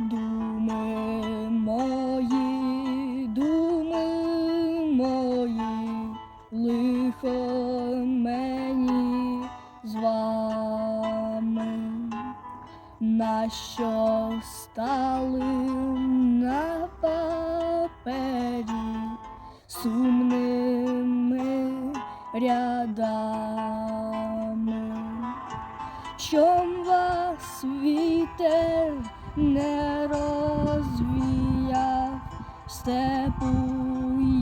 Думи мої, думи мої, лихо мені з вами, на стали на папері сумними рядами, чом вас вітер не степу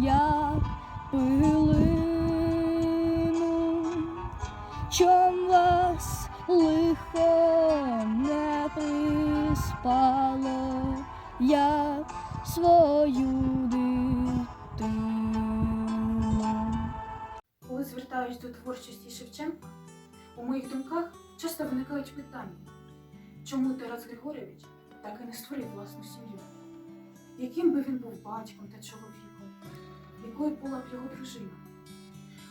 як пилину, чом вас лихо не приспало, як свою дитину. Коли звертаюсь до творчості Шевченка, у моїх думках часто виникають питання, чому Тарас Григорович так і не створив власну сім'ю? Яким би він був батьком та чоловіком? Якою була б його дружина?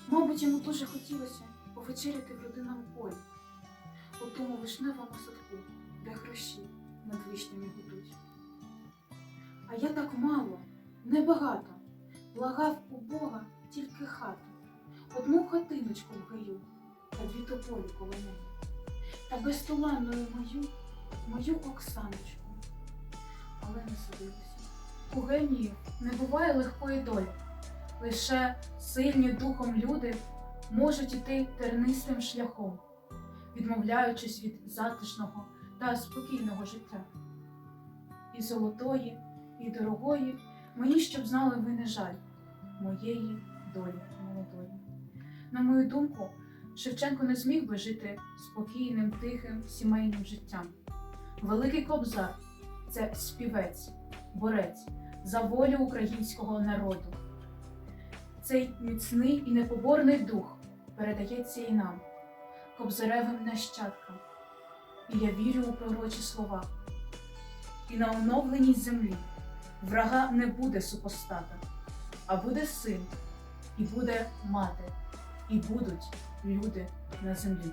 Мабуть, йому дуже хотілося повечеряти в родинному полі, у тому вишневому садку, де хрущі над вишнями гудуть. А я так мало, небагато, благав у Бога тільки хату одну хатиночку в гаю та дві тополі коло неї, та безталанною мою, мою Оксаночку. Але не судилося. У генії не буває легкої долі. Лише сильні духом люди можуть іти тернистим шляхом, відмовляючись від затишного та спокійного життя. І золотої, і дорогої мені щоб знали ви не жаль моєї долі молодої. На мою думку, Шевченко не зміг би жити спокійним, тихим, сімейним життям. Великий кобзар це співець, борець за волю українського народу. Цей міцний і непоборний дух передається і нам, кобзаревим нащадкам. І я вірю у пророчі слова. І на оновленій землі врага не буде супостата, а буде син, і буде мати, і будуть люди на землі.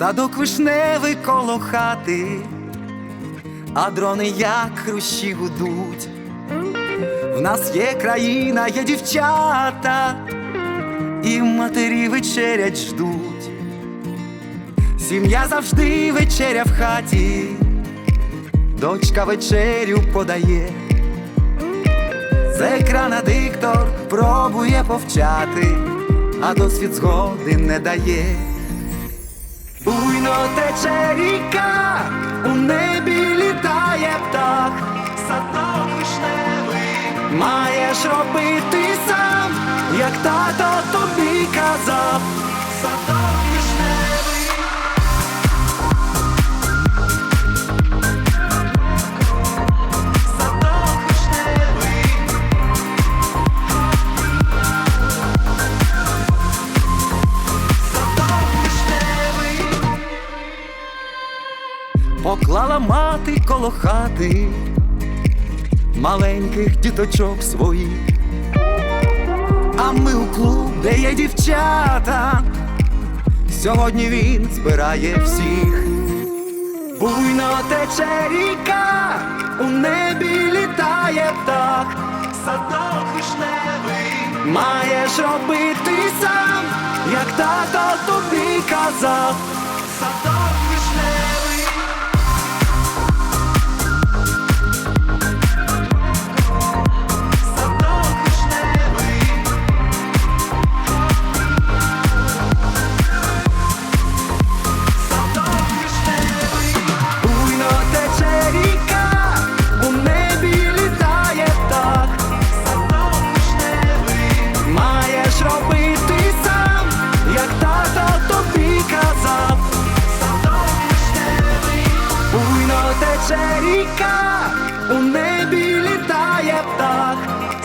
Садок вишневий коло хати, а дрони як хрущі гудуть. В нас є країна, є дівчата, і матері вечерять ждуть. Сім'я завжди вечеря в хаті, дочка вечерю подає. З екрана диктор пробує повчати, а досвід згоди не дає. Буйно тече ріка, у небі літає птах, садок вишневий маєш робити сам, як тато тобі казав, садок вишневий. Поклала мати коло хати маленьких діточок своїх, а ми у клуб, де є дівчата. Сьогодні він збирає всіх. Буйно тече ріка, у небі літає птах, садок вишневий маєш робити сам, як тато тобі казав, садок вишневий. Буйно ріка, у небі літає птах.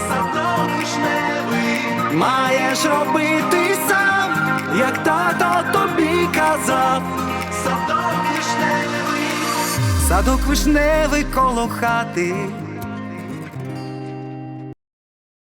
Садок вишневий. Маєш робити сам, як тато тобі казав. Садок вишневий. Садок вишневий коло хати,